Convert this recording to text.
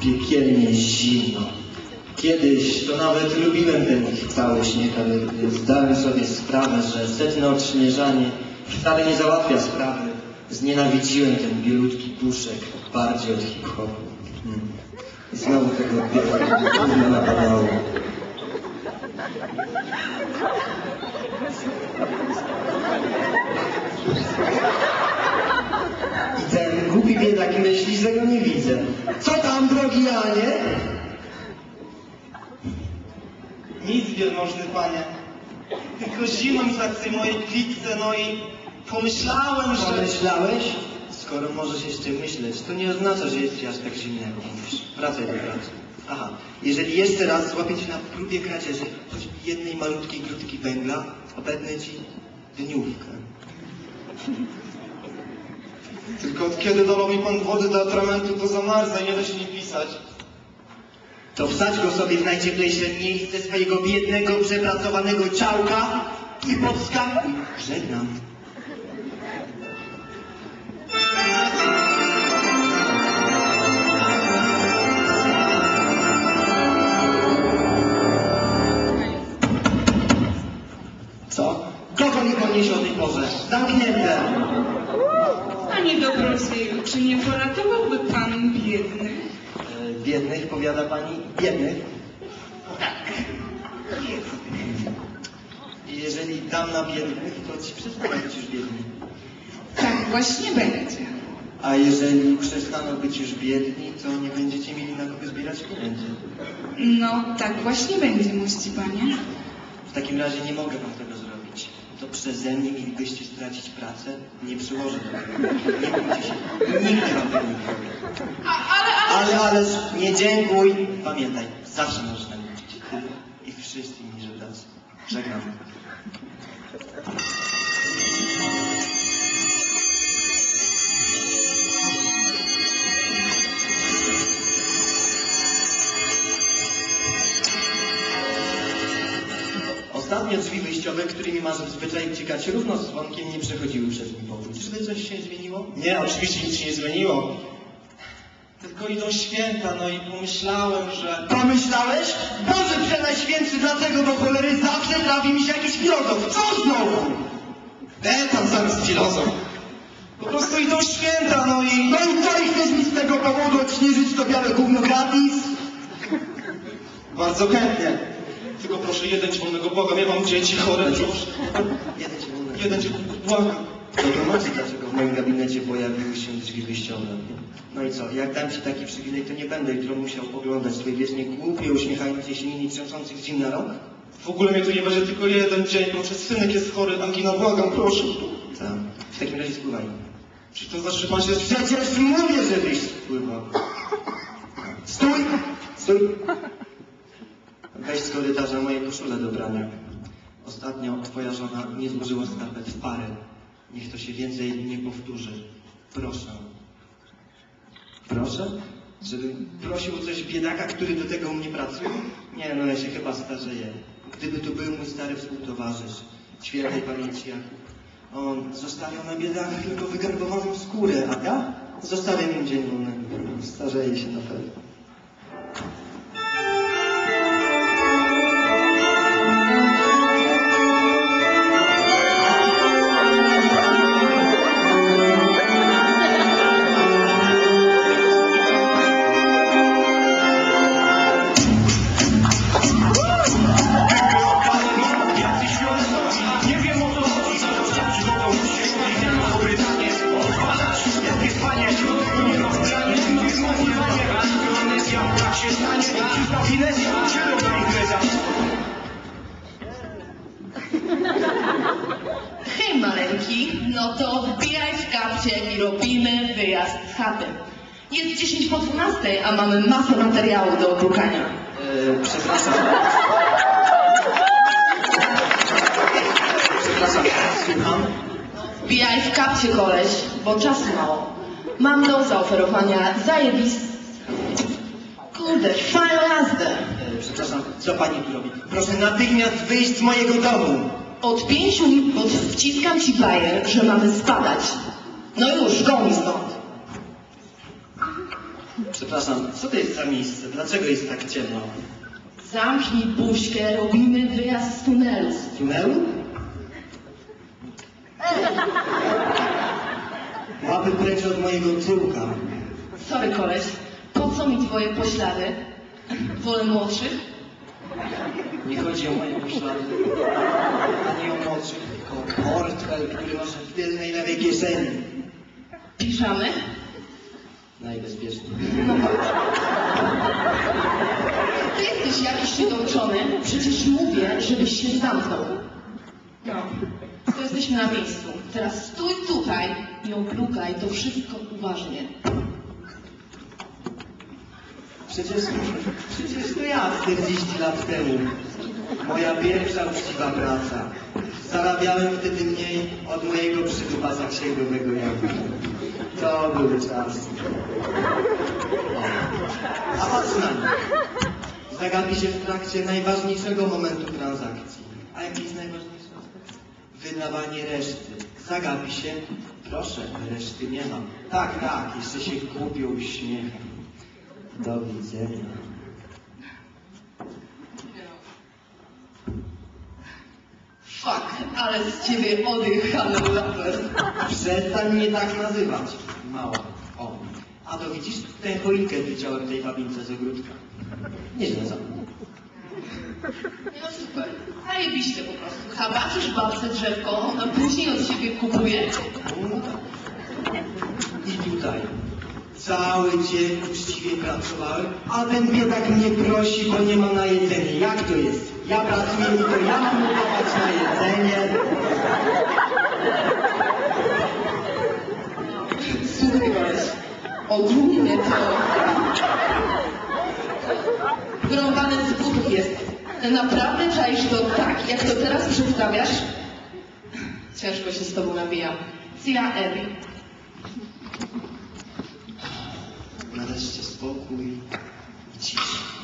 piekielnie zimno. Kiedyś to nawet lubiłem ten cały śnieg, ale zdałem sobie sprawę, że setne odśnieżanie wcale nie załatwia sprawy, znienawidziłem ten bielutki puszek bardziej od hip-hopu. Hmm. I znowu tego białego napadało. I głupi biedak myśli, że go nie widzę. Co tam, drogi Janie? Nic, wielmożny panie. Tylko zimem w takiej mojej klitce, no i pomyślałem, że... Pomyślałeś? Skoro możesz jeszcze myśleć, to nie oznacza, że jest ci aż tak zimno, jak mówisz. Wracaj do pracy. Aha, jeżeli jeszcze raz złapię cię na próbie kradzieży choćby jednej malutkiej grudki węgla, obetnę ci dniówkę. Tylko od kiedy dolał mi pan wody do atramentu, to zamarza i nie da się nie pisać. To wsadź go sobie w najcieplejsze miejsce swojego biednego, przepracowanego ciałka i podskakuj. Żegnam. Dobrosieju, czy nie poratowałby pan biednych? E, Biednych, powiada pani? Biednych? I jeżeli dam na biednych, to ci przestaną być już biedni. Tak właśnie będzie. A jeżeli przestaną być już biedni, to nie będziecie mieli na kogo zbierać pieniędzy. No, tak właśnie będzie, mości panie. W takim razie nie mogę wam tego. To przeze mnie mielibyście stracić pracę. Nie przyłożę do tego. Nie bójcie się. Nigdy wam tego nie. A, ale, ale... Nie dziękuj. Pamiętaj, zawsze możesz na mnie liczyć. Ty i wszyscy inni żebracy. Żegnam. Ostatnie drzwi wyjściowe, którymi masz w zwyczaju uciekać równo z dzwonkiem, nie przechodziły przez mój pokój. Czyżby coś się zmieniło? Nie, oczywiście nic się nie zmieniło. Tylko idą święta, no i pomyślałem, że... Pomyślałeś? Boże Przenajświętszy, dlaczego do cholery zawsze trafi mi się jakiś filozof? Co znowu? E, tam zaraz filozof. Po prostu idą święta, no i... No i co i chcesz mi z tego powodu odśnieżyć to białe gówno gratis? Bardzo chętnie. Tylko proszę, jeden wolnego Boga, ja mam dzieci chore, proszę. Jeden wolno. Jeden cię błagam. To tłumaczy, dlaczego w moim gabinecie pojawiły się drzwi wyjściowe. No i co, jak dam ci taki przywilej, to nie będę jutro musiał oglądać twojej wiecznie głupie, uśmiechającej się linii trząsących z na rok? W ogóle mnie tu nie będzie tylko jeden dzień, bo przez synek jest chory, angina, błagam, proszę. Tak. W takim razie spływaj. Czy to znaczy, że pan się... Przecież mówię, żebyś spływał. Stój! Stój! Weź z korytarza moje koszule do brania. Ostatnio twoja żona nie złożyła skarpet w parę. Niech to się więcej nie powtórzy. Proszę. Proszę? Żebym prosił o coś biedaka, który do tego u mnie pracuje? Nie, no ja się chyba starzeję. Gdyby tu był mój stary współtowarzysz, świętej pamięci Jakub. On zostawiał na biedach tylko wygarbowaną skórę, a ja zostawiam im dzień wolny. Starzeję się na pewno. No to wbijaj w kapcie i robimy wyjazd z chaty. Jest 10 po 12, a mamy masę materiału do obrukania. Eee, przepraszam. Przepraszam, słucham. Wbijaj w kapcie koleś, bo czasu mało. Mam do zaoferowania zajebist... Kurde, fajną jazdę. Eee, przepraszam, co pani tu robi? Proszę natychmiast wyjść z mojego domu. Od pięciu minut wciskam ci bajer, że mamy spadać. No już, go mi stąd. Przepraszam, co to jest za miejsce? Dlaczego jest tak ciemno? Zamknij buźkę, robimy wyjazd z tunelu. W tunelu? Łapy precz od mojego tyłka. Sorry koleś, po co mi twoje poślady? Wolę młodszych? Nie chodzi o moje poślady, ani o młodszych, tylko o portfel, który masz w kieszeni. Piszamy? Najbezpieczniej. No. Ty jesteś jakiś niedouczony? Przecież mówię, żebyś się zamknął. No, to jesteśmy na miejscu. Teraz stój tutaj i obrukaj to wszystko uważnie. Przecież, przecież to ja 40 lat temu. Moja pierwsza uczciwa praca. Zarabiałem wtedy mniej od mojego przydupasa księgowego Janka. To były czasy. A patrz na mnie. Zagapi się w trakcie najważniejszego momentu transakcji. A jaki jest najważniejszy aspekt? Wydawanie reszty. Zagapi się. Proszę, reszty nie ma. Tak, tak, jeszcze się głupio uśmiecham. Do widzenia. Ale z ciebie odjechany raper. Przestań mnie tak nazywać. Mała. O. A to widzisz, tę choinkę wyciąłem tej babince z ogródka. Nieźle za No super, zajebiście po prostu. Kabaczysz babce drzewko, a później od siebie kupuje. I tutaj. Cały dzień uczciwie pracowałem, a ten biedak mnie prosi, bo nie mam na jedzenie. Jak to jest? Ja pracuję i to ja mu dawać na jedzenie. Słuchaj ogólnie to... Wyrąbany z butów jest. Naprawdę czaisz to tak, jak to teraz przedstawiasz? Ciężko się z tobą nabija. Cia Ebi. Nareszcie spokój i cisza.